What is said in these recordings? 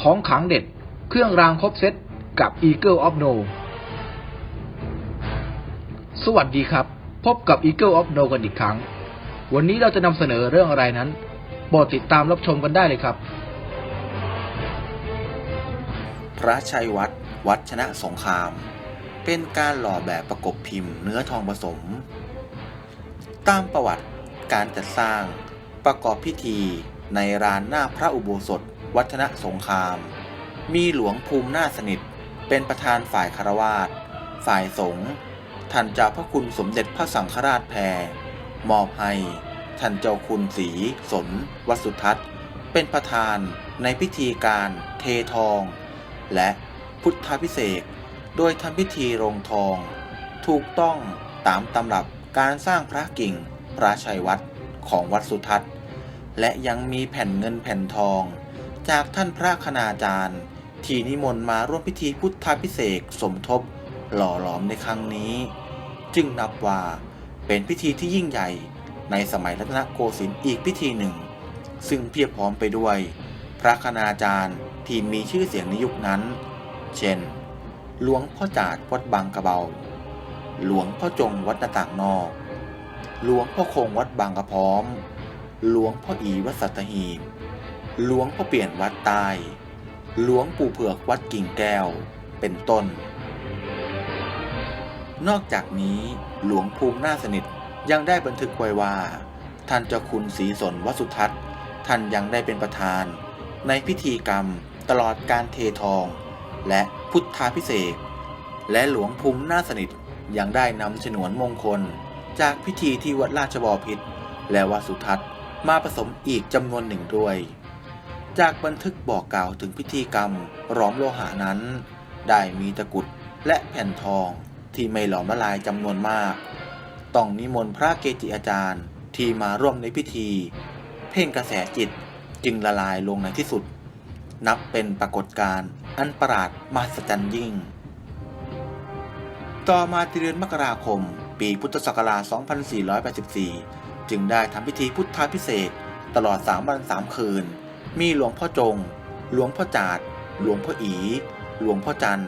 ของขังเด็ด เครื่องรางครบเซตกับ Eagle of No สวัสดีครับ พบกับ Eagle of No กันอีกครั้ง วันนี้เราจะนำเสนอเรื่องอะไรนั้นโปรดติดตามรับชมกันได้เลยครับ พระชัยวัดวัดชนะสงคราม เป็นการหล่อแบบประกบพิมพ์เนื้อทองผสม ตามประวัติการจัดสร้างประกอบพิธีในรานหน้าพระอุโบสถ วัฒนสงคราม มีหลวงภูมินาสนิท เป็นประธานฝ่ายคารวาสฝ่ายสงฆ์ท่านเจ้าพระคุณสมเด็จพระสังฆราชแพรมอบให้ท่านเจ้าคุณศรีสนวสุทัศน์ เป็นประธานในพิธีการเททอง และพุทธพิเศษโดยทำพิธีโรงทอง ถูกต้องตามตำรับการสร้างพระกิ่งพระชัยวัดของวัดสุทัศน์ และยังมีแผ่นเงินแผ่นทอง จากท่านพระคณาจารย์ ที่นิมนต์มาร่วมพิธีพุทธาพิเศษสมทบหล่อหลอมในครั้งนี้ จึงนับว่าเป็นพิธีที่ยิ่งใหญ่ในสมัยรัตนโกสินทร์อีกพิธีหนึ่ง ซึ่งเพียบพร้อมไปด้วย พระคณาจารย์ที่มีชื่อเสียงในยุคนั้น เช่น หลวงพ่อจาดวัดบางกระเบา หลวงพ่อจงวัดหน้าต่างนอก หลวงพ่อคงวัดบางกระพร้อม หลวงพ่ออีวัดสัตหีบ หลวงพ่อเปลี่ยนวัดใต้หลวงปู่เผือกวัดกิ่งแก้ว เป็นต้น นอกจากนี้หลวงภูมินาสนิทยังได้บันทึกไว้ว่า ท่านเจ้าคุณศรีสนวสุทัศน์ ท่านยังได้เป็นประธาน ในพิธีกรรมตลอดการเททอง และพุทธาพิเศษและหลวงภูมินาสนิทยังได้นำฉนวนมงคล จากพิธีที่วัดราชบอพิตรและวัดสุทัศน์มาผสมอีกจำนวนหนึ่งด้วย จากบันทึกบอกกล่าวถึงพิธีกรรมร้อมโลหะนั้น ได้มีตะกุดและแผ่นทองที่ไม่หลอมละลายจำนวนมาก ต้องนิมนต์พระเกจิอาจารย์ที่มาร่วมในพิธี เพ่งกระแสจิตจึงละลายลงในที่สุด นับเป็นปรากฏการณ์อันประหลาดมหัศจรรย์ยิ่ง ต่อมาที่เดือนมกราคม ปีพุทธศักราช 2484 จึงได้ทำพิธีพุทธาพิเศษตลอด 3 วัน 3 คืน มีหลวงพ่อจง หลวงพ่อจาด หลวงพ่ออี หลวงพ่อจัน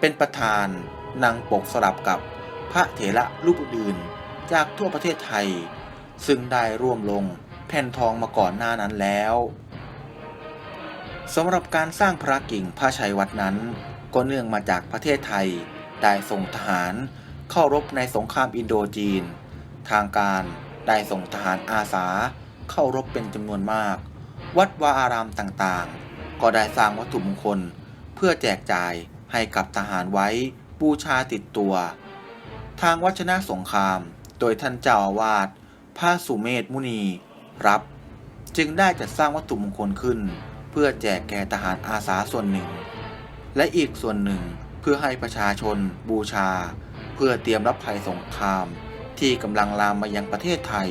เป็นประธานนางปกสลับกับพระเถระรูปอื่นจากทั่วประเทศไทย ซึ่งได้ร่วมลงแผ่นทองมาก่อนหน้านั้นแล้วสำหรับการสร้างพระกิ่งพระชัยวัดนั้น ก็เนื่องมาจากประเทศไทย ได้ส่งทหารเข้ารบในสงครามอินโดจีน ทางการได้ส่งทหารอาสาเข้ารบเป็นจำนวนมาก วัดวาอารามต่างๆ ก็ได้สร้างวัตถุมงคล เพื่อแจกจ่ายให้กับทหารไว้บูชาติดตัว ทางวัชนะสงคราม โดยท่านเจ้าอาวาสพระสุเมธมุนี รับ จึงได้จัดสร้างวัตถุมงคลขึ้น เพื่อแจกแก่ทหารอาสาส่วนหนึ่ง และอีกส่วนหนึ่งเพื่อให้ประชาชนบูชา เพื่อเตรียมรับภัยสงครามที่กำลังลามมายังประเทศไทย